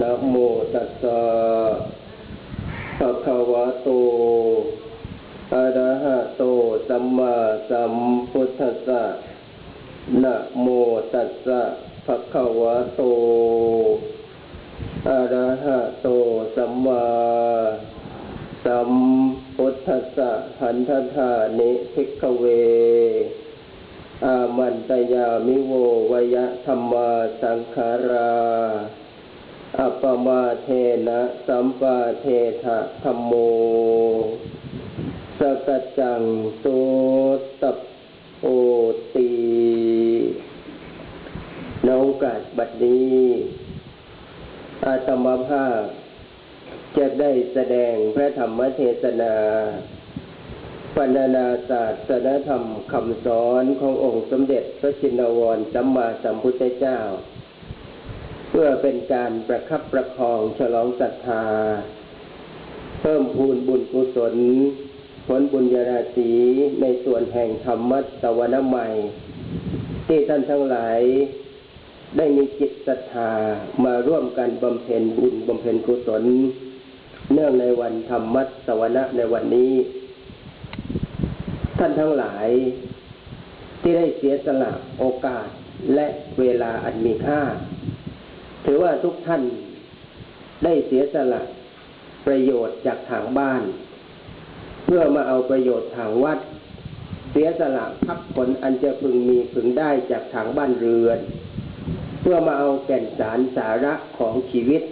นะโมตัสสะภะคะวะโต อะระหะโต สัมมาสัมพุทธัสสะนะโมตัสสะภะคะวะโต อะระหะโต สัมมาสัมพุทธัสสะหันทธานิภิกขเว อามันตยามิโววยะธรรมาสังขารา อัปปมาเทนะสัมปาเทถะธรรมโม สกจังตุตปโอตีนโอกาสบัดนี้ อาตมาภาพจะได้แสดงพระธรรมเทศนาปัญนาศาสตรธรรมคำสอนขององค์สมเด็จพระชินวรสัมมาสัมพุทธเจ้า เพื่อเป็นการประคับประคองฉลองศรัทธา เพิ่มพูนบุญกุศล ผลบุญญาราศีในส่วนแห่งธรรมะตะวันใหม่ ที่ท่านทั้งหลายได้มีจิตศรัทธามาร่วมกันบำเพ็ญบุญบำเพ็ญกุศล เนื่องในวันธรรมัสวนะในวันนี้ ท่านทั้งหลายที่ได้เสียสละโอกาสและเวลาอันมีค่า ถือว่าทุกท่านได้เสียสละประโยชน์จากทางบ้าน เพื่อมาเอาประโยชน์ทางวัด เสียสละพักผลอันจะพึงมีพึงได้จากทางบ้านเรือน เพื่อมาเอาแก่นสารสาระของชีวิต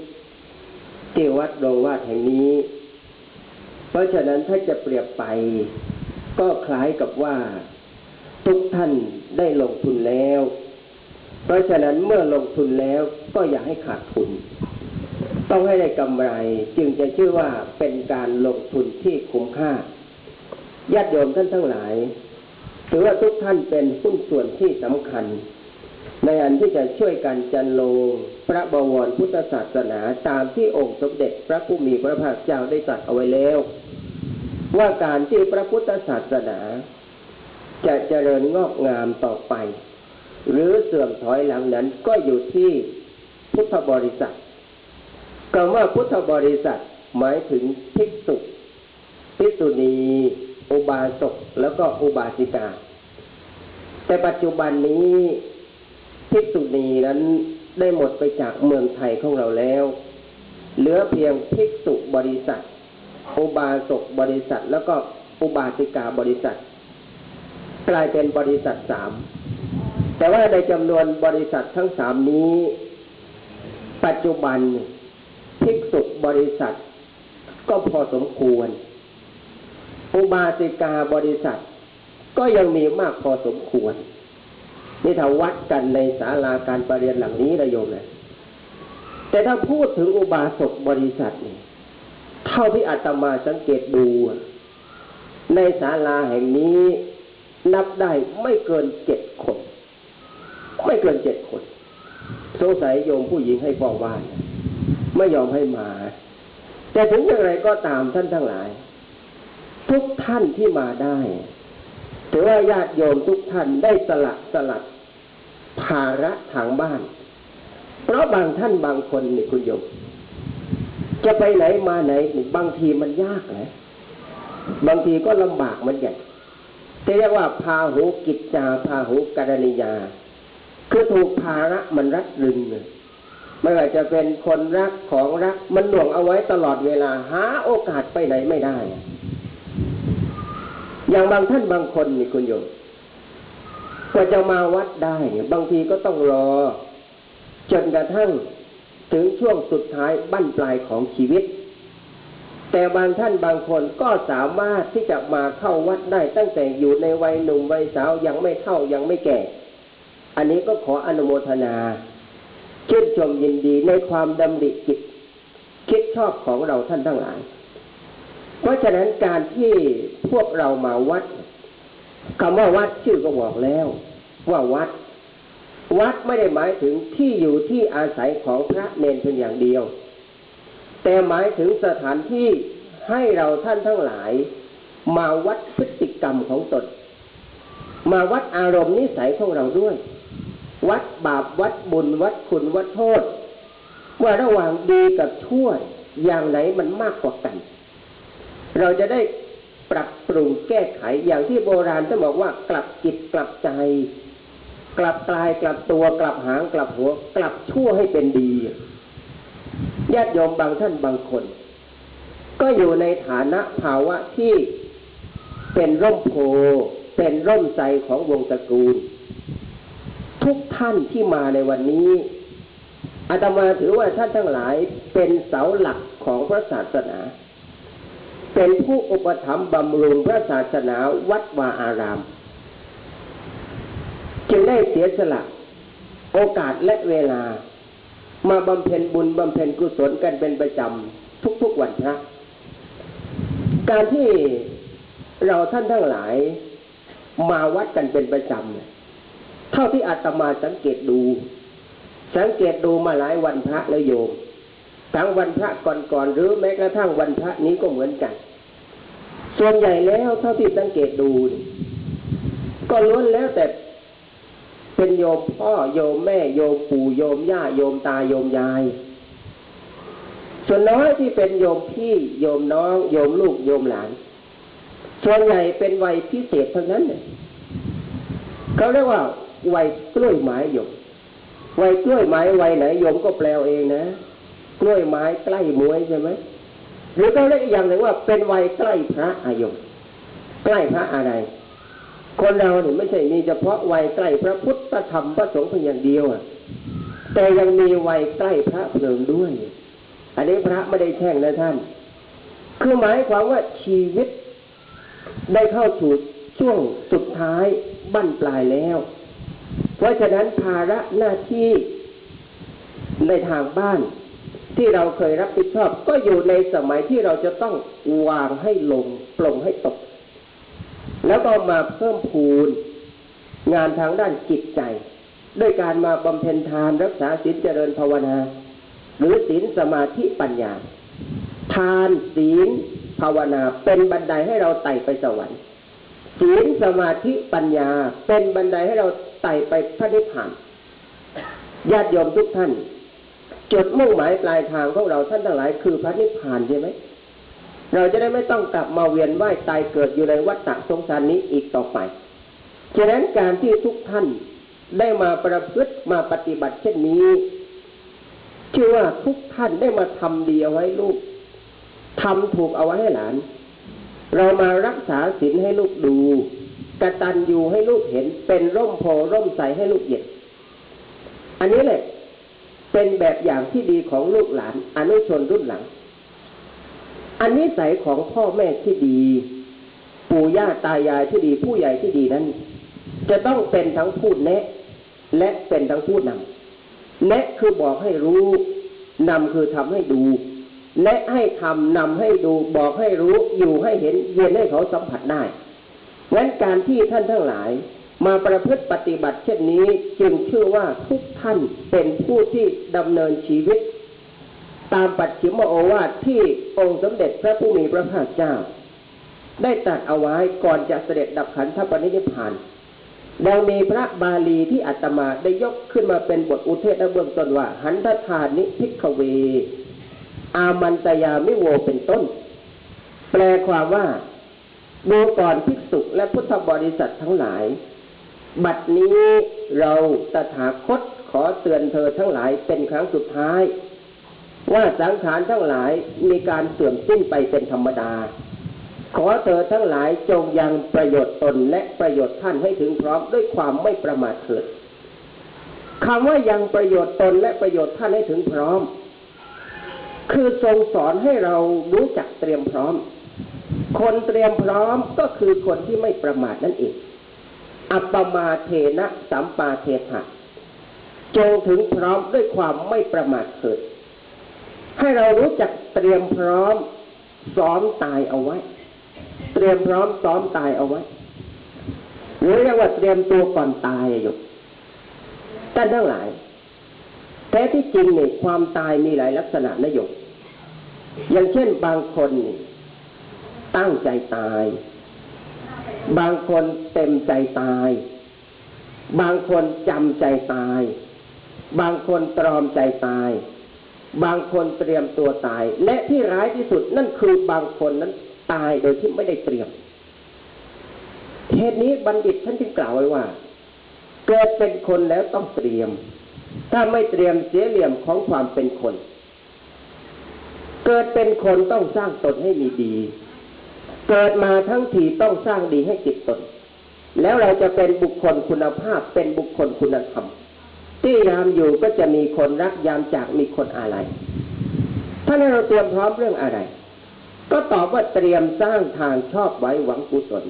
ที่วัดโรงวาดแห่งนี้ เพราะฉะนั้นถ้าจะเปรียบไป ก็คล้ายกับว่า ทุกท่านได้ลงทุนแล้ว เพราะฉะนั้นเมื่อลงทุนแล้วก็อย่าให้ขาดทุน ต้องให้ได้กำไรจึงจะชื่อว่าเป็นการลงทุนที่คุ้มค่าญาติโยมท่านทั้งหลายถือว่าทุกท่านเป็นหุ้นส่วนที่สำคัญ ในอันที่จะช่วยกันจันโลงพระบวรพุทธศาสนาตามที่องค์สมเด็จพระผู้มีพระภาคเจ้าได้ตรัสเอาไว้แล้ว ว่าการที่พระพุทธศาสนา จะเจริญงอกงามต่อไป หรือเสื่อมถอยหลังนั้นก็อยู่ที่พุทธบริษัทคำว่าพุทธบริษัทหมายถึงภิกษุภิกษุณี อุบาสกแล้วก็อุบาสิกา แต่ปัจจุบันนี้ภิกษุณีนั้นได้หมดไปจากเมืองไทยของเราแล้ว เหลือเพียงภิกษุบริษัท อุบาสกบริษัท แล้วก็อุบาสิกาบริษัท กลายเป็นบริษัทสาม แต่ว่าในจำนวนบริษัททั้งสามนี้ ปัจจุบันภิกษุบริษัทก็พอสมควร อุบาสิกาบริษัทก็ยังมีมากพอสมควร นี่ถ้าวัดกันในศาลาการประเรียนหลังนี้นะโยมนะแต่ถ้าพูดถึงอุบาสกบริษัทนี่เท่าที่อาตมาสังเกตดู ในศาลาแห่งนี้นับได้ไม่เกินเจ็ดคน ไม่เกินเจ็ดคน สงสัยโยมผู้หญิงให้ฟ้องว่าน ไม่ยอมให้มา แต่ถึงอย่างไรก็ตามท่านทั้งหลาย ทุกท่านที่มาได้ถือว่าญาติโยมทุกท่านได้สละสลัดภาระทางบ้าน เพราะบางท่านบางคนนี่คุณโยม จะไปไหนมาไหนบางทีมันยากนะบางทีก็ลำบากมันใหญ่จะเรียกว่าพาหูกิจจาพาหูกรณียา คือถูกภาระมันรัดรึงเลยไม่ว่าจะเป็นคนรักของรัก มันหน่วงเอาไว้ตลอดเวลา หาโอกาสไปไหนไม่ได้ อย่างบางท่านบางคนนี่คุณโยมกว่าจะมาวัดได้เนี่ยบางทีก็ต้องรอ จนกระทั่งถึงช่วงสุดท้ายบั้นปลายของชีวิต แต่บางท่านบางคนก็สามารถที่จะมาเข้าวัดได้ตั้งแต่อยู่ในวัยหนุ่มวัยสาวยังไม่เท่ายังไม่แก่ อันนี้ก็ขออนุโมทนาชื่นชมยินดีในความดำริจิตคิดชอบของเราท่านทั้งหลาย เพราะฉะนั้นการที่พวกเรามาวัดคำว่าวัดชื่อก็บอกแล้ว ว่าวัด วัดไม่ได้หมายถึงที่อยู่ที่อาศัยของพระเนนเพียงอย่างเดียว แต่หมายถึงสถานที่ให้เราท่านทั้งหลาย มาวัดพฤติกรรมของตน มาวัดอารมณ์นิสัยของเราด้วย วัดบาปวัดบุญ วัดคุณวัดโทษ ว่าระหว่างดีกับชั่วอย่างไหนมันมากกว่ากัน เราจะได้ปรับปรุงแก้ไขอย่างที่โบราณจะบอกว่ากลับจิตกลับใจ กลับกลายกลับตัวกลับหางกลับหัว กลับชั่วให้เป็นดีญาติโยมบางท่านบางคน ก็อยู่ในฐานะภาวะที่เป็นร่มโพเป็นร่มใจของวงตระกูล ทุกท่านที่มาในวันนี้อาตมาถือว่าท่านทั้งหลายเป็นเสาหลักของพระศาสนา เป็นผู้อุปถัมภ์บำรุงพระศาสนาวัดวาอาราม จึงได้เสียสละ โอกาสและเวลา มาบำเพ็ญบุญบำเพ็ญกุศลกันเป็นประจำทุกๆวันพระการที่เราท่านทั้งหลายมาวัดกันเป็นประจำเนี่ย เท่าที่อาตมาสังเกตดู สังเกตดูมาหลายวันพระแล้วโยมทั้งวันพระก่อนๆหรือแม้กระทั่งวันพระนี้ก็เหมือนกัน ส่วนใหญ่แล้วเท่าที่สังเกตดู ก็ล้วนแล้วแต่เป็นโยมพ่อโยมแม่โยมปู่โยมย่าโยมตาโยมยาย ส่วนน้อยที่เป็นโยมพี่โยมน้อง โยมลูกโยมหลาน ส่วนใหญ่เป็นวัยพิเศษเทั้งนั้นเนี่ยเขาเรียกว่า วัยกล้วยไม้โยมวัยกล้วยไม้วัยไหนโยมก็แปลเองนะ กล้วยไม้ใกล้มวยใช่ไหมหรือก็เรียกอย่างหนึ่งว่าเป็นวัยใกล้พระอายมใกล้พระอะไร คนเราเนี่ยไม่ใช่มีเฉพาะวัยใกล้พระพุทธธรรมพระสงฆ์เพียงอย่างเดียวอะ แต่ยังมีวัยใกล้พระเพลิงด้วย อันนี้พระไม่ได้แช่งนะท่าน คือหมายความว่าชีวิตได้เข้าสู่ช่วงสุดท้ายบั้นปลายแล้ว เพราะฉะนั้นภาระหน้าที่ในทางบ้านที่เราเคยรับผิดชอบ ก็อยู่ในสมัยที่เราจะต้องวางให้ลงปลงให้ตก แล้วก็มาเพิ่มพูนงานทางด้านจิตใจ ด้วยการมาบำเพ็ญทานรักษาศีลเจริญภาวนา หรือศีลสมาธิปัญญา ทานศีลภาวนาเป็นบันไดให้เราไต่ไปสวรรค์ศีลสมาธิปัญญา เป็นบันไดให้เรา ไต่ไปพระนิพพานญาติโยมทุกท่าน จุดมุ่งหมายปลายทางของเราท่านทั้งหลายคือพระนิพพานใช่ไหมเราจะได้ไม่ต้องกลับมาเวียนว่ายตายเกิดอยู่ในวัฏฏะสงสารนี้อีกต่อไปฉะนั้นการที่ทุกท่านได้มาประพฤติมาปฏิบัติเช่นนี้ชื่อว่าทุกท่านได้มาทำดีเอาไว้ลูกทำถูกเอาไว้ให้หลาน เรามารักษาศีลให้ลูกดู กระตัญญูให้ลูกเห็น เป็นร่มโพร่มใสให้ลูกเห็นอันนี้แหละ เป็นแบบอย่างที่ดีของลูกหลานอนุชนรุ่นหลัง อันนี้ใสของพ่อแม่ที่ดี ปู่ย่าตายายที่ดีผู้ใหญ่ที่ดีนั้น จะต้องเป็นทั้งพูดแนะ และเป็นทั้งพูดนำแนะคือบอกให้รู้นำคือทำให้ดูและให้ทำนำให้ดูบอกให้รู้อยู่ให้เห็นเย็นให้เขาสัมผัสได้ งั้นการที่ท่านทั้งหลายมาประพฤติปฏิบัติเช่นนี้จึงชื่อว่าทุกท่านเป็นผู้ที่ดำเนินชีวิต ตามปัจฉิมโอวาทที่องค์สมเด็จพระผู้มีพระภาคเจ้า ได้ตรัสเอาไว้ก่อนจะเสด็จดับขันธปณิธิพานดังมีพระบาลีที่อาตมาได้ยกขึ้นมาเป็นบทอุเทศเบื้องต้นว่า หันทธานิพิกเว อามันตยามิโวเป็นต้น แปลความว่า ดูก่อนภิกษุและพุทธบริษัททั้งหลาย บัดนี้เราตถาคตขอเตือนเธอทั้งหลายเป็นครั้งสุดท้าย ว่าสังขารทั้งหลายมีการเสื่อมสิ้นไปเป็นธรรมดา ขอเธอทั้งหลายจงยังประโยชน์ตนและประโยชน์ท่านให้ถึงพร้อมด้วยความไม่ประมาทเถิดคำว่ายังประโยชน์ตนและประโยชน์ท่านให้ถึงพร้อม คือทรงสอนให้เรารู้จักเตรียมพร้อม คนเตรียมพร้อมก็คือคนที่ไม่ประมาทนั่นเองอัปมาเทนะสัมปาเทถะจงถึงพร้อมด้วยความไม่ประมาทเถิด ให้เรารู้จักเตรียมพร้อมซ้อมตายเอาไว้ เตรียมพร้อมซ้อมตายเอาไว้ หรือเรียกว่าเตรียมตัวก่อนตายอยู่ท่านทั้งหลาย แท้ที่จริงเนี่ยความตายมีหลายลักษณะนะโยกอย่างเช่นบางคน ตั้งใจตาย บางคนเต็มใจตาย บางคนจำใจตาย บางคนตรอมใจตาย บางคนเตรียมตัวตาย และที่ร้ายที่สุดนั่นคือบางคนนั้นตายโดยที่ไม่ได้เตรียมเหตุนี้บัณฑิตท่านจึงกล่าวไว้ว่า เกิดเป็นคนแล้วต้องเตรียม ถ้าไม่เตรียมเสียเหลี่ยมของความเป็นคน เกิดเป็นคนต้องสร้างตนให้มีดี เกิดมาทั้งทีต้องสร้างดีให้จิตตน แล้วเราจะเป็นบุคคลคุณภาพเป็นบุคคลคุณธรรม ที่ยามอยู่ก็จะมีคนรักยามจากมีคนอะไรถ้าเราเตรียมพร้อมเรื่องอะไร ก็ตอบว่าเตรียมสร้างทางชอบไว้หวังกุศล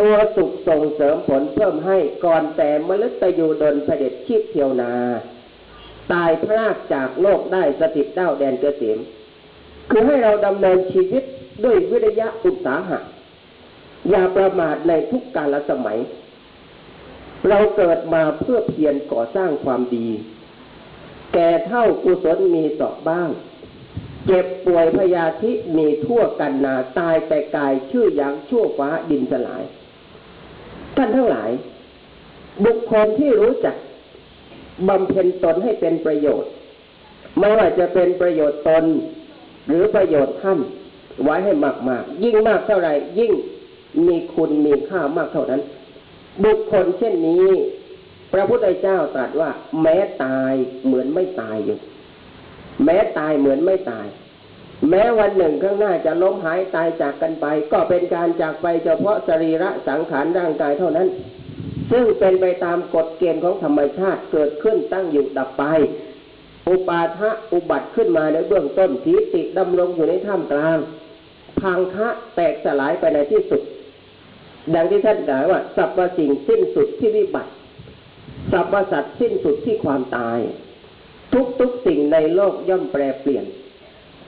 ตัวสุขส่งเสริมผลเพิ่มให้ก่อนแต่มฤตยูดนเสด็จชีพเทียวนา ตายพรากจากโลกได้สถิตเด้าแดนเกษมคือให้เราดำเนินชีวิต ด้วยวิริยะอุตสาหะ อย่าประมาทในทุกกาลสมัย เราเกิดมาเพื่อเพียรก่อสร้างความดี แก่เท่ากุศลมีสอบบ้าง เจ็บป่วยพยาธิมีทั่วกันนาตายแต่กายชื่ออยางชั่วฟ้าดินสลาย ท่านทั้งหลาย บุคคลที่รู้จักบำเพ็ญตนให้เป็นประโยชน์ ไม่ว่าจะเป็นประโยชน์ตนหรือประโยชน์ท่าน ไว้ให้มากๆ ยิ่งมากเท่าไหร่ยิ่งมีคุณมีค่ามากเท่านั้น บุคคลเช่นนี้ พระพุทธเจ้าตรัสว่า แม้ตายเหมือนไม่ตายอยู่ แม้ตายเหมือนไม่ตาย แม้วันหนึ่งข้างหน้าจะล้มหายตายจากกันไป ก็เป็นการจากไปเฉพาะสรีระสังขารร่างกายเท่านั้น ซึ่งเป็นไปตามกฎเกณฑ์ของธรรมชาติเกิดขึ้นตั้งอยู่ดับไป อุปาทะอุบัติขึ้นมาในเบื้องต้นทีติดำรงอยู่ในท่ามกลาง พังคะแตกสลายไปในที่สุด ดังที่ท่านกล่าวว่าสรรพสิ่งสิ้นสุดที่วิบัติสรรพสัตว์สิ้นสุดที่ความตาย ทุกๆสิ่งในโลกย่อมแปรเปลี่ยน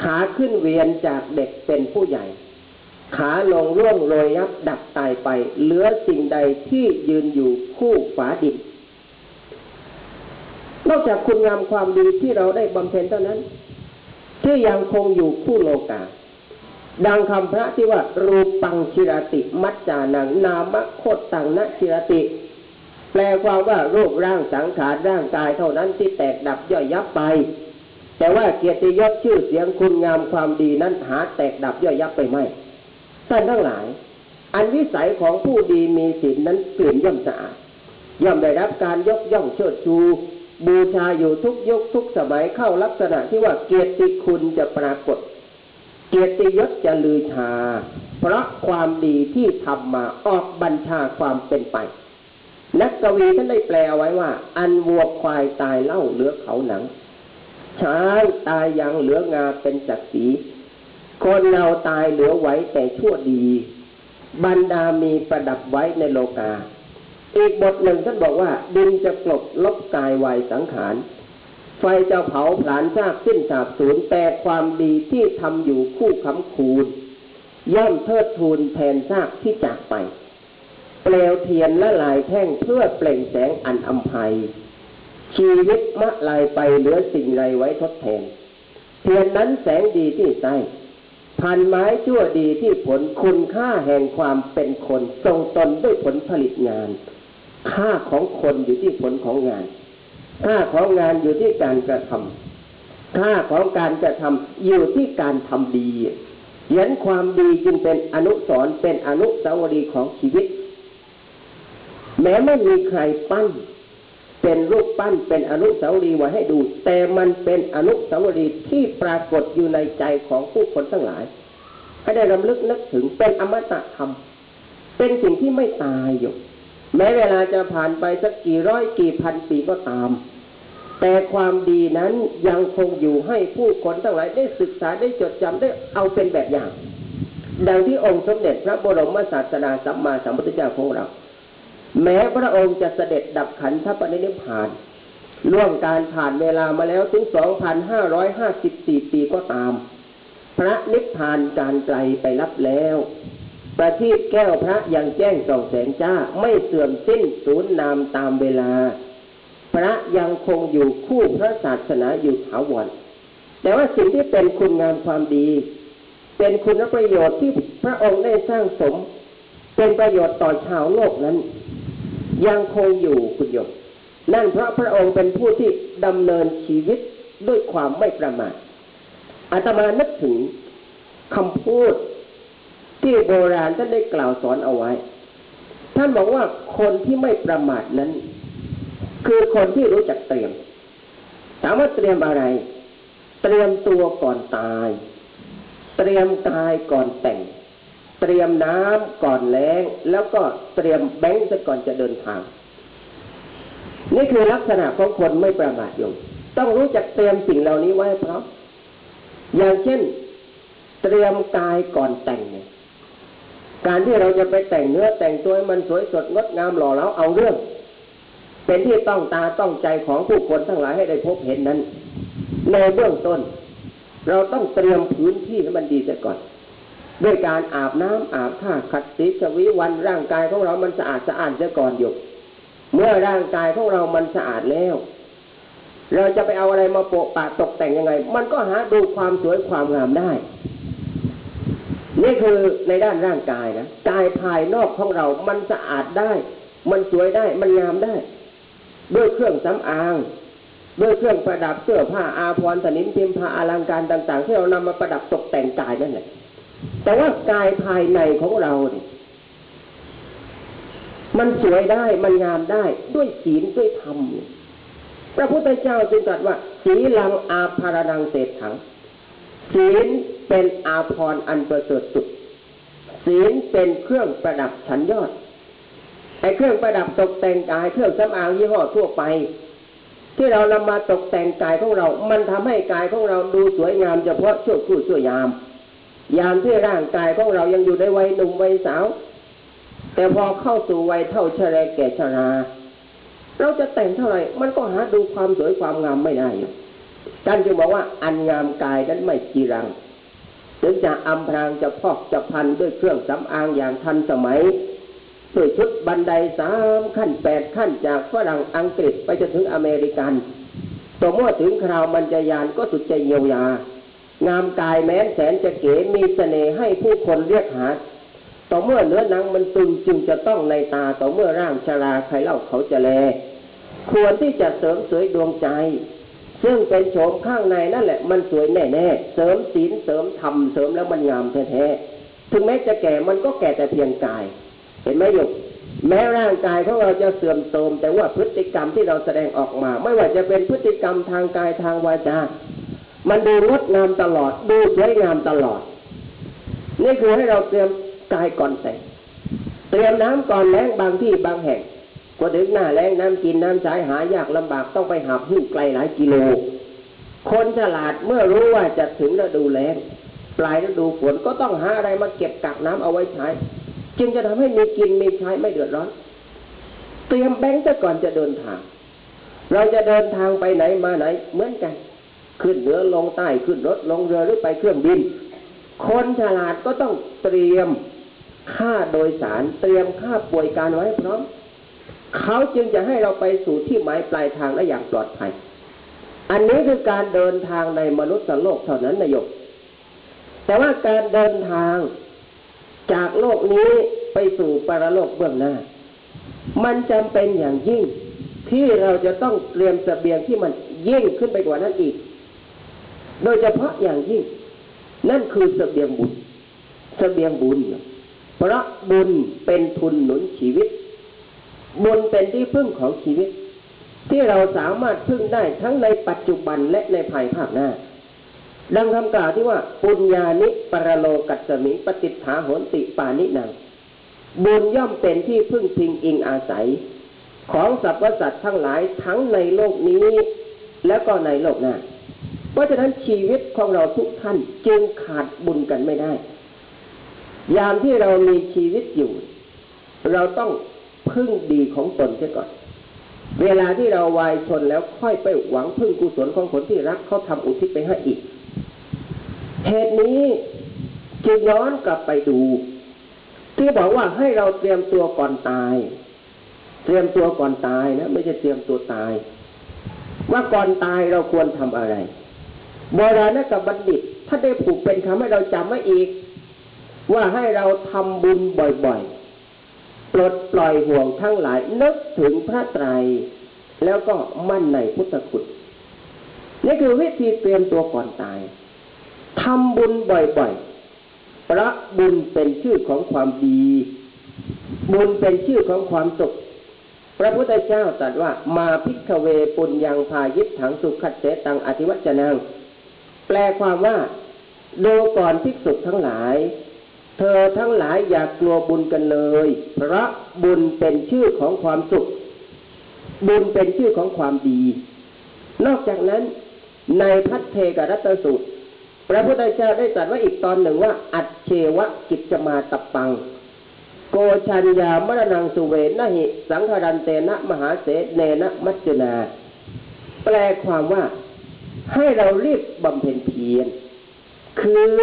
ขาขึ้นเวียนจากเด็กเป็นผู้ใหญ่ ขาลงร่วงโรยยับดับตายไป เหลือสิ่งใดที่ยืนอยู่คู่ฝาดินนอกจากคุณงามความดีที่เราได้บำเพ็ญเท่านั้น ที่ยังคงอยู่คู่โลกา ดังคำพระที่ว่า รูปังชิรติ มัจจานังนามะโคตตังนะชิรติ แปลความว่ารูปร่างสังขารร่างกายเท่านั้นที่แตกดับย่อยยับไป แต่ว่าเกียรติยศชื่อเสียงคุณงามความดีนั้นหาแตกดับย่อยยับไปไม่ท่านทั้งหลาย อันวิสัยของผู้ดีมีศีลนั้นเปลี่ยนย่อมสะอาดย่อมได้รับการยกย่องเชิดชูบูชาอยู่ทุกยุคทุกสมัยเข้าลักษณะที่ว่าเกียรติคุณจะปรากฏ กียรติยศจะลือชา เพราะความดีที่ทำมาออกบัญชาความเป็นไป นักกวีท่านได้แปลไว้ว่า อันวัวควายตายเล่าเหลือเขาหนัง ช้างตายยังเหลืองาเป็นศักรีคนเราตายเหลือไว้แต่ชั่วดี บรรดามีประดับไว้ในโลกา อีกบทหนึ่งท่านบอกว่า ดินจะกลบลบกายวายสังขาร ไฟจะเผาผลาญซากสิ้นสาบสูญแต่ความดีที่ทำอยู่คู่คำคูณ ย่อมเทิดทูนแทนซากที่จากไป เปลวเทียนละลายแท่งเพื่อเปล่งแสงอันอัมภัย ชีวิตมะลายไปเหลือสิ่งไรไว้ทดแทน เทียนนั้นแสงดีที่ใจพันไม้ชั่วดีที่ผลคุณค่าแห่งความเป็นคน ทรงตนด้วยผลผลิตงาน ค่าของคนอยู่ที่ผลของงาน ค่าของงานอยู่ที่การกระทำค่าของการกระทำอยู่ที่การทำดียันความดีจึงเป็นอนุสรเป็นอนุสาวรีย์ของชีวิต แม้ไม่มีใครปั้น เป็นรูปปั้นเป็นอนุสาวรีย์ไว้ให้ดู แต่มันเป็นอนุสาวรีย์ที่ปรากฏอยู่ในใจของผู้คนทั้งหลายให้ได้รำลึกนึกถึงเป็นอมตะธรรม เป็นสิ่งที่ไม่ตายอยู่ แม้เวลาจะผ่านไปสักกี่ร้อยกี่พันปีก็ตาม แต่ความดีนั้นยังคงอยู่ให้ผู้คนทั้งหลายได้ศึกษาได้จดจำได้เอาเป็นแบบอย่าง ดังที่องค์สมเด็จพระบรมศาสดาสัมมาสัมพุทธเจ้าของเรา แม้พระองค์จะเสด็จดับขันธปรินิพพานล่วงการผ่านเวลามาแล้วถึง 2,554 ปีก็ตาม พระนิพพานการไกลไปรับแล้ว ประทีปแก้วพระยังแจ้งส่องแสงจ้า ไม่เสื่อมสิ้นสูญนามตามเวลา พระยังคงอยู่คู่พระศาสนาอยู่ถาวรแต่ว่าสิ่งที่เป็นคุณงามความดี เป็นคุณประโยชน์ที่พระองค์ได้สร้างสม เป็นประโยชน์ต่อชาวโลกนั้น ยังคงอยู่คุณโยมนั่นเพราะพระองค์เป็นผู้ที่ดำเนินชีวิตด้วยความไม่ประมาทอาตมานึกถึงคำพูด ที่โบราณท่านได้กล่าวสอนเอาไว้ ท่านบอกว่าคนที่ไม่ประมาทนั้น คือคนที่รู้จักเตรียม ถามว่าเตรียมอะไร เตรียมตัวก่อนตาย เตรียมกายก่อนแต่ง เตรียมน้ำก่อนแล้ง แล้วก็เตรียมแบงค์ซะก่อนจะเดินทาง นี่คือลักษณะของคนไม่ประมาทโยมต้องรู้จักเตรียมสิ่งเหล่านี้ไว้เพราะอย่างเช่น เตรียมกายก่อนแต่งเนี่ย การที่เราจะไปแต่งเนื้อแต่งตัวให้มันสวยสดงดงามหล่อเหลาเอาเรื่อง เป็นที่ต้องตาต้องใจของผู้คนทั้งหลายให้ได้พบเห็นนั้น ในเบื้องต้น เราต้องเตรียมพื้นที่ให้มันดีเสียก่อน ด้วยการอาบน้ำอาบท่าขัดสีชวิวันร่างกายของเรามันสะอาดสะอาดเสียก่อนอยู่ เมื่อร่างกายของเรามันสะอาดแล้วเราจะไปเอาอะไรมาโปะปะตกแต่งยังไง มันก็หาดูความสวยความงามได้ นี่คือในด้านร่างกายนะกายภายนอกของเรา มันสะอาดได้ มันสวยได้ มันงามได้ ด้วยเครื่องสำอาง ด้วยเครื่องประดับเสื้อผ้าอาภรณ์สนิมพิมพาอลังการต่าง ๆ ที่เรานำมาประดับตกแต่งกายนั่นแหละ แต่ว่ากายภายในของเราเนี่ยมันสวยได้ มันงามได้ ด้วยศีลด้วยธรรม พระพุทธเจ้าจึงตรัสว่า ศีลังอาภารนังเศษถัง ศีล เป็นอาภรณ์อันประเสริฐสุดศีลเป็นเครื่องประดับชั้นยอดไอ้เครื่องประดับตกแต่งกายเครื่องสำอางยี่ห้อทั่วไป ที่เรานำมาตกแต่งกายของเรา มันทำให้กายของเราดูสวยงามเฉพาะช่วงคู่ช่วยาม ยามที่ร่างกายของเรายังอยู่ในวัยหนุ่มวัยสาว แต่พอเข้าสู่วัยเท่าชราแก่ชราเราจะแต่งเท่าไหร่มันก็หาดูความสวยความงามไม่ได้ท่านจึงบอกว่าอันงามกายนั้นไม่จีรัง ถึงจะอำพรางจะพอกจะพันด้วยเครื่องสำอางอย่างทันสมัยด้วยชุดบันไดสามขั้นแปดขั้นจากฝรั่งอังกฤษไปจนถึงอเมริกันต่อเมื่อถึงคราวบรรจยานก็สุดใจเยียวยา งามกายแม้นแสนจะเก๋มีเสน่ห์ให้ผู้คนเรียกหา ต่อเมื่อเนื้อหนังมันตึงจึงจะต้องในตาต่อเมื่อร่างชราใครเล่าเขาจะแล ควรที่จะเสริมสวยดวงใจ ซึ่งเป็นโฉมข้างในนั่นแหละ มันสวยแน่ๆ เสริมศีลเสริมธรรมเสริมแล้วมันงามแท้ๆ ถึงแม้จะแก่มันก็แก่แต่เพียงกาย เห็นไหมโยมแม้ร่างกายของเราจะเสื่อมโทรมแต่ว่าพฤติกรรมที่เราแสดงออกมา ไม่ว่าจะเป็นพฤติกรรมทางกายทางวาจา มันดูงดงามตลอด ดูสวยงามตลอด นี่คือให้เราเตรียมกายก่อนแต่งเตรียมน้ำก่อนแล้งบางที่บางแห่ง กว่าถึงหน้าแล้งน้ำกินน้ำใช้หายากลำบากต้องไปหาหิ้วไกลหลายกิโล คนฉลาดเมื่อรู้ว่าจะถึงฤดูแล้งปลายฤดูฝนก็ต้องหาอะไรมาเก็บกักน้ำเอาไว้ใช้ จึงจะทำให้มีกินมีใช้ไม่เดือดร้อน เตรียมแบงค์ซะก่อนจะเดินทาง เราจะเดินทางไปไหนมาไหนเหมือนกัน ขึ้นเหนือลงใต้ขึ้นรถลงเรือหรือไปเครื่องบิน คนฉลาดก็ต้องเตรียมค่าโดยสาร เตรียมค่าป่วยการไว้พร้อม เขาจึงจะให้เราไปสู่ที่หมายปลายทางได้อย่างปลอดภัย อันนี้คือการเดินทางในมนุษย์โลกเท่านั้นนายก แต่ว่าการเดินทางจากโลกนี้ไปสู่ปรโลกเบื้องหน้า มันจำเป็นอย่างยิ่งที่เราจะต้องเตรียมสเสบียงที่มันยิ่งขึ้นไปกว่านั้นอีก โดยเฉพาะอย่างยิ่ง นั่นคือสเสบียงบุญสเสบียงบุญ เพราะบุญเป็นทุนหนุนชีวิต บุญเป็นที่พึ่งของชีวิต ที่เราสามารถพึ่งได้ทั้งในปัจจุบันและในภายภาคหน้า ดังคำกล่าวที่ว่า ปุญญานิปรโลกัสมิปฏิฐาโหนติปานินังบุญย่อมเป็นที่พึ่งพิงอิงอาศัย ของสรรพสัตว์ทั้งหลายทั้งในโลกนี้ และก็ในโลกหน้า เพราะฉะนั้นชีวิตของเราทุกท่านจึงขาดบุญกันไม่ได้ ยามที่เรามีชีวิตอยู่ เราต้อง พึ่งดีของตนเสียก่อน เวลาที่เราวายชนแล้วค่อยไปหวังพึ่งกุศลของคนที่รักเขาทำอุทิศไปให้อีก เหตุนี้จึงย้อนกลับไปดู ที่บอกว่าให้เราเตรียมตัวก่อนตาย เตรียมตัวก่อนตายนะไม่ใช่เตรียมตัวตาย ว่าก่อนตายเราควรทำอะไรโบราณกับบัณฑิตถ้าได้ผูกเป็นคำให้เราจำไว้อีก ว่าให้เราทำบุญบ่อยๆ ปลดปล่อยห่วงทั้งหลายนึกถึงพระไตร แล้วก็มั่นในพุทธคุณนี่คือวิธีเตรียมตัวก่อนตายทำบุญบ่อยๆพระบุญเป็นชื่อของความดี บุญเป็นชื่อของความสุขพระพุทธเจ้าตรัสว่ามาพิกเวปุญญังพายิตถังสุขัดเสตังอธิวัจนัง แปลความว่า ดูก่อนภิกษุทั้งหลาย เธอทั้งหลายอย่ากกลัวบุญกันเลย เพราะบุญเป็นชื่อของความสุข บุญเป็นชื่อของความดี นอกจากนั้นในพัทเทกรัตสูตรพระพุทธเจ้าได้ตรัสไว้อีกตอนหนึ่งว่า อัจเชวะกิจมาตปัง โกชัญญามรณังสุเวนหิ สังขรันเตนะมหาเสเนนะมัจจนา แปลความว่าให้เรารีบบำเพ็ญเพียรคือ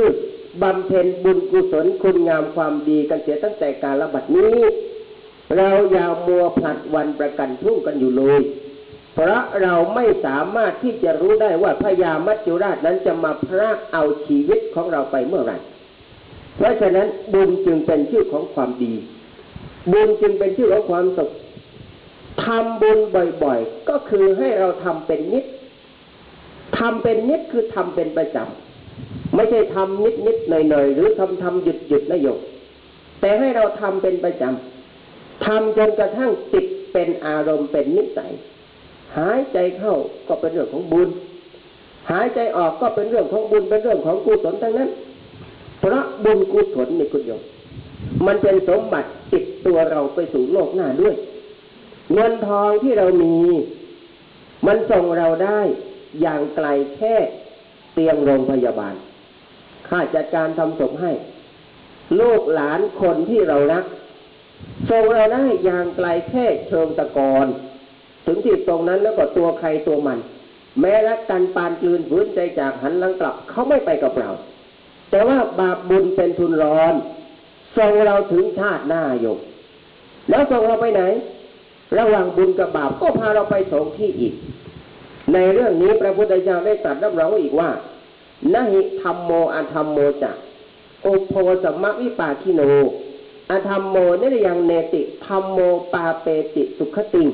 บำเพ็ญบุญกุศลคุณงามความดีกันเสียตั้งแต่การระบัดนี้ เราอย่ามัวผลัดวันประกันพรุ่งกันอยู่เลย เพราะเราไม่สามารถที่จะรู้ได้ว่าพญามัจจุราชนั้นจะมาพรากเอาชีวิตของเราไปเมื่อไหร่เพราะฉะนั้นบุญจึงเป็นชื่อของความดี บุญจึงเป็นชื่อของความสุขทำบุญบ่อยๆ ก็คือให้เราทำเป็นนิดทำเป็นนิดคือทำเป็นประจำ ไม่ใช่ทำนิดนิดหน่อยหน่อยหรือทำทำหยุดหยุดนะโยมแต่ให้เราทำเป็นประจำทำจนกระทั่งติดเป็นอารมณ์เป็นนิสัย หายใจเข้าก็เป็นเรื่องของบุญ หายใจออกก็เป็นเรื่องของบุญเป็นเรื่องของกุศลทั้งนั้น เพราะบุญกุศลนี่คุณโยมมันเป็นสมบัติติดตัวเราไปสู่โลกหน้าด้วย เงินทองที่เรามี มันส่งเราได้อย่างไกลแค่เตียงโรงพยาบาล ค่าจัดการทำศพให้ ลูกหลานคนที่เรารักส่งเราได้อย่างไกลแค่เชิงตะกอนถึงที่ตรงนั้นแล้วก็ตัวใครตัวมัน แม้รักกันปานกลืนฝืนใจจากหันหลังกลับเขาไม่ไปกับเรา แต่ว่าบาปบุญเป็นทุนร้อนส่งเราถึงชาติหน้าโยกแล้วส่งเราไปไหน ระหว่างบุญกับบาปก็พาเราไปสองที่อีก ในเรื่องนี้พระพุทธเจ้าได้ตรัสรับรองอีกว่า นหิธรรมโมอธรรมโมจะโอโพสมะวิปาคิโนอธรรมโมนิรยังเนติธรรมโมปาเปติสุขติง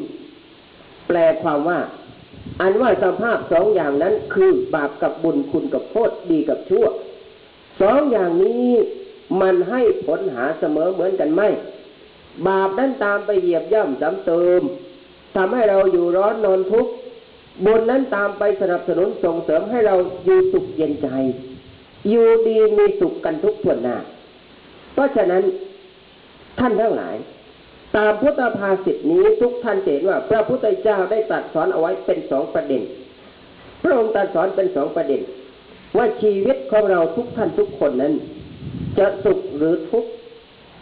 แปลความว่า อันว่าสภาพสองอย่างนั้นคือบาปกับบุญคุณกับโทษดีกับชั่ว สองอย่างนี้มันให้ผลหาเสมอเหมือนกันไหมบาปนั้นตามไปเหยียบย่ำซ้ำเติมทำให้เราอยู่ร้อนนอนทุกข์ บุญนั้นตามไปสนับสนุนส่งเสริมให้เราอยู่สุขเย็นใจ อยู่ดีมีสุขกันทุกส่วนหน้า เพราะฉะนั้นท่านทั้งหลาย ตามพุทธภาษิตนี้ทุกท่านเห็นว่า พระพุทธเจ้าได้ตรัสสอนเอาไว้เป็นสองประเด็น พระองค์ตรัสสอนเป็นสองประเด็น ว่าชีวิตของเราทุกท่านทุกคนนั้น จะสุขหรือทุกข์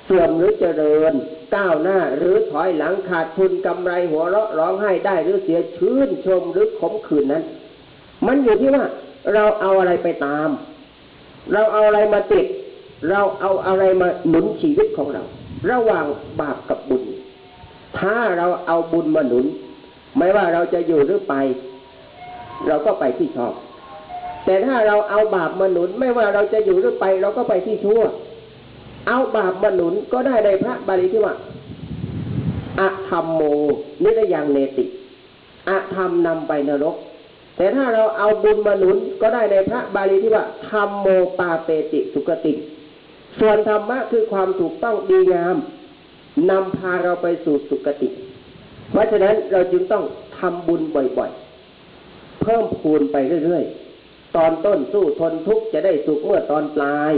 เสื่อมหรือเจริญ ก้าวหน้า หรือถอยหลังขาดทุนกำไรหัวเราะร้องไห้ได้หรือเสียชื่นชมหรือขมขื่นนั้น มันอยู่ที่ว่า เราเอาอะไรไปตาม เราเอาอะไรมาติด เราเอาอะไรมาหนุนชีวิตของเรา ระหว่างบาปกับบุญ ถ้าเราเอาบุญมาหนุน ไม่ว่าเราจะอยู่หรือไป เราก็ไปที่ชอบ แต่ถ้าเราเอาบาปมาหนุน ไม่ว่าเราจะอยู่หรือไป เราก็ไปที่ชั่ว เอาบาปมาหนุนก็ได้ในพระบาลีที่ว่าอะธรรมโมนิรยังเนติอะธรรมนำไปนรก แต่ถ้าเราเอาบุญมาหนุนก็ได้ในพระบาลีที่ว่าธรรมโมปาเปติสุกติ ส่วนธรรมะคือความถูกต้องดีงามนำพาเราไปสู่สุคติ เพราะฉะนั้นเราจึงต้องทำบุญบ่อยๆ เพิ่มพูนไปเรื่อยๆ ตอนต้นสู้ทนทุกข์จะได้สุขเมื่อตอนปลาย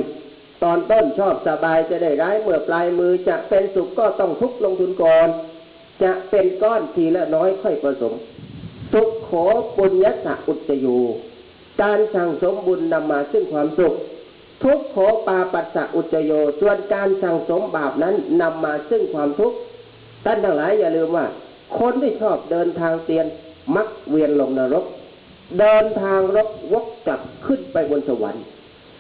ตอนต้นชอบสบายจะได้ร้ายเมื่อปลายมือจะเป็นสุขก็ต้องทุกข์ลงทุนก่อน จะเป็นก้อนทีละน้อยค่อยผสมสุขโขปุญญสะอุจโยการสั่งสมบุญนำมาซึ่งความสุข ทุกโขปาปัสสะอุจโย ส่วนการสั่งสมบาปนั้นนำมาซึ่งความทุกข์ท่านทั้งหลายอย่าลืมว่า คนที่ชอบเดินทางเตียนมักเวียนลงนรก เดินทางรบวกกลับขึ้นไปบนสวรรค์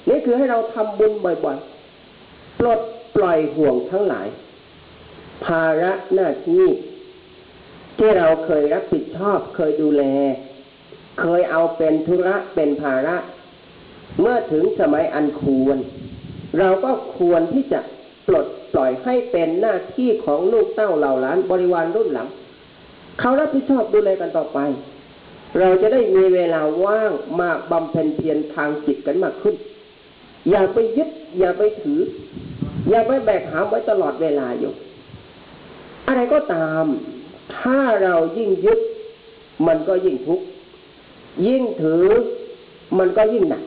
นี่คือให้เราทำบุญบ่อยๆ ปลดปล่อยห่วงทั้งหลาย ภาระหน้าที่ที่เราเคยรับผิดชอบเคยดูแล เคยเอาเป็นธุระเป็นภาระ เมื่อถึงสมัยอันควร เราก็ควรที่จะปลดปล่อยให้เป็นหน้าที่ของลูกเต้าเหล่าหลานบริวารรุ่นหลัง เขารับผิดชอบดูแลกันต่อไป เราจะได้มีเวลาว่างมาบำเพ็ญเพียรทางจิตกันมากขึ้น อย่าไปยึด อย่าไปถือ อย่าไปแบกหามไว้ตลอดเวลาอยู่ อะไรก็ตาม ถ้าเรายิ่งยึด มันก็ยิ่งทุกข์ยิ่งถือ มันก็ยิ่งหนัก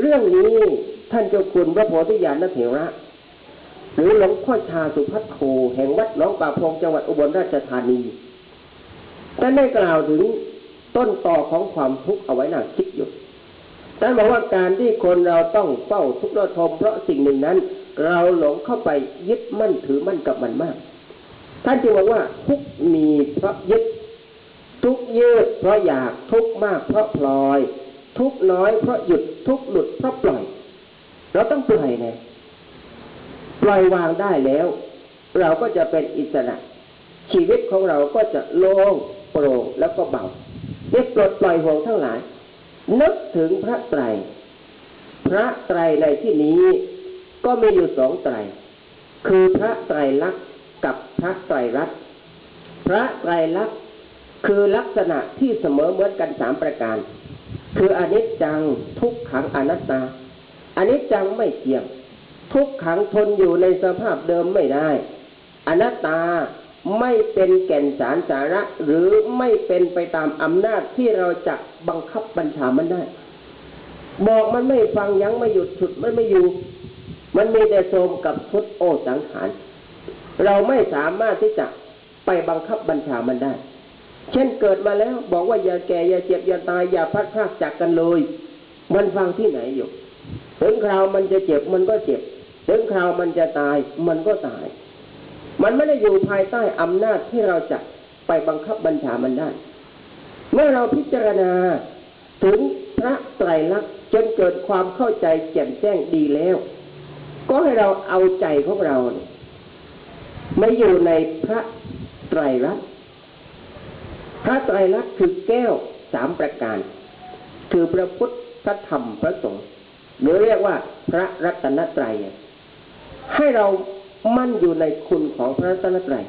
เรื่องนี้ท่านเจ้าคุณพระโพธิญาณเถระหรือหลวงพ่อชาสุพัทโทแห่งวัดหนองป่าพงจังหวัดอุบลราชธานีท่านได้กล่าวถึงต้นต่อของความทุกข์เอาไว้น่าคิดอยู่ ท่านบอกว่าการที่คนเราต้องเฝ้าทุกข์ระทมเพราะสิ่งหนึ่งนั้น เราหลงเข้าไปยึดมั่นถือมั่นกับมันมาก ท่านจึงบอกว่าทุกมีเพราะยึด ทุกยืดเพราะอยากทุกมากเพราะพลอย ทุกน้อยเพราะหยุดทุกหลุดเพราะปล่อย เราต้องปล่อยนะปล่อยวางได้แล้ว เราก็จะเป็นอิสระ ชีวิตของเราก็จะโล่งโปร่งแล้วก็เบาเรียกปลดปล่อยห่วงทั้งหลาย นึกถึงพระไตร พระไตรในที่นี้ก็มีอยู่สองไตร คือพระไตรลักษณ์กับพระไตรรัตน์พระไตรลักษณ์คือลักษณะที่เสมอเหมือนกันสามประการ คืออนิจจังทุกขังอนัตตาอนิจจังไม่เที่ยง ทุกขังทนอยู่ในสภาพเดิมไม่ได้ อนัตตา ไม่เป็นแก่นสารสาระ หรือไม่เป็นไปตามอำนาจที่เราจะบังคับบัญชามันได้ บอกมันไม่ฟังยังไม่หยุดฉุดมันไม่อยู่ มันมีแต่โทมกับทุดโอสังขาร เราไม่สามารถที่จะไปบังคับบัญชามันได้ เช่นเกิดมาแล้วบอกว่าอย่าแก่อย่าเจ็บอย่าตายอย่าพัดพรากจากกันเลย มันฟังที่ไหนอยู่ ถึงคราวมันจะเจ็บมันก็เจ็บ ถึงคราวมันจะตายมันก็ตาย มันไม่ได้อยู่ภายใต้อำนาจที่เราจะไปบังคับบัญชามันได้ เมื่อเราพิจารณาถึงพระไตรลักษณ์จนเกิดความเข้าใจแจ่มแจ้งดีแล้ว ก็ให้เราเอาใจของเราเนี่ยมาอยู่ในพระไตรลักษณ์พระไตรลักษณ์คือแก้วสามประการ คือพระพุทธพระธรรมพระสงฆ์หรือเรียกว่าพระรัตนตรัยให้เรา มั่นอยู่ในคุณของพระรัตนตรัย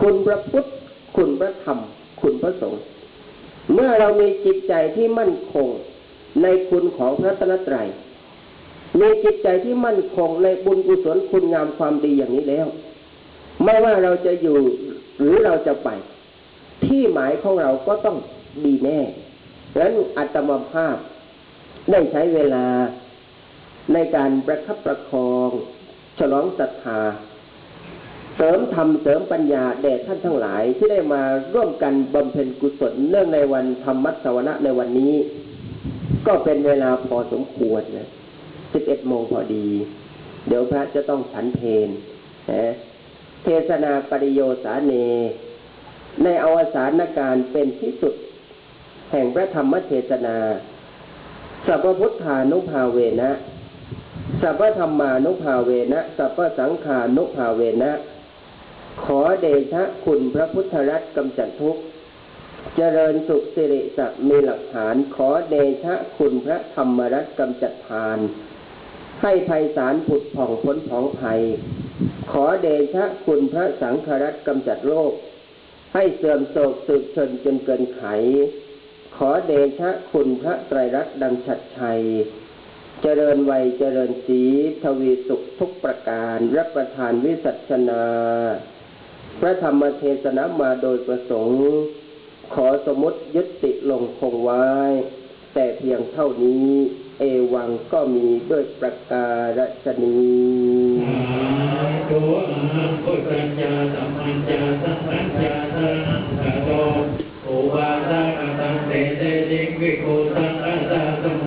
คุณพระพุทธ คุณพระธรรม คุณพระสงฆ์ เมื่อเรามีจิตใจที่มั่นคงในคุณของพระรัตนตรัย มีจิตใจที่มั่นคงในบุญกุศลคุณงามความดีอย่างนี้แล้ว ไม่ว่าเราจะอยู่หรือเราจะไป ที่หมายของเราก็ต้องดีแน่ดังนั้นอัตมภาพได้ใช้เวลาในการประคับประคอง ฉลองศรัทธา เสริมธรรมเสริมปัญญาแด่ท่านทั้งหลายที่ได้มาร่วมกันบำเพ็ญกุศลเนื่องในวันธรรมัสวนะในวันนี้ ก็เป็นเวลาพอสมควรนะสิบเอ็ดโมงพอดี เดี๋ยวพระจะต้องฉันเพนนะเทศนาปริโยสาเน ในอวสานการเป็นที่สุด แห่งพระธรรมเทศนาสัพพพุทธานุภาเวนะ สัพพธรรมานุภาเวนะสัพพสังขานุภาเวนะ ขอเดชะคุณพระพุทธรัตน์กำจัดทุกข์เจริญสุขสิริสัมีหลักฐาน ขอเดชะคุณพระธรรมรัตน์กำจัดทาน ให้ภัยสารผุดผ่องพ้นผ่องภัย ขอเดชะคุณพระสังฆรัตน์กำจัดโรค ให้เสื่อมโศกสืบชนจนเกินไข ขอเดชะคุณพระไตรรัตน์ดังฉัดชัย เจริญวัยเจริญสีทวีสุขทุกประการ รับประทานวิสัชนา พระธรรมเทศนามาโดยประสงค์ ขอสมมติยึติลงคงไว้ แต่เพียงเท่านี้ เอวังก็มีด้วยประการศนีตัวาคุปัตังเตเตจิงวิโก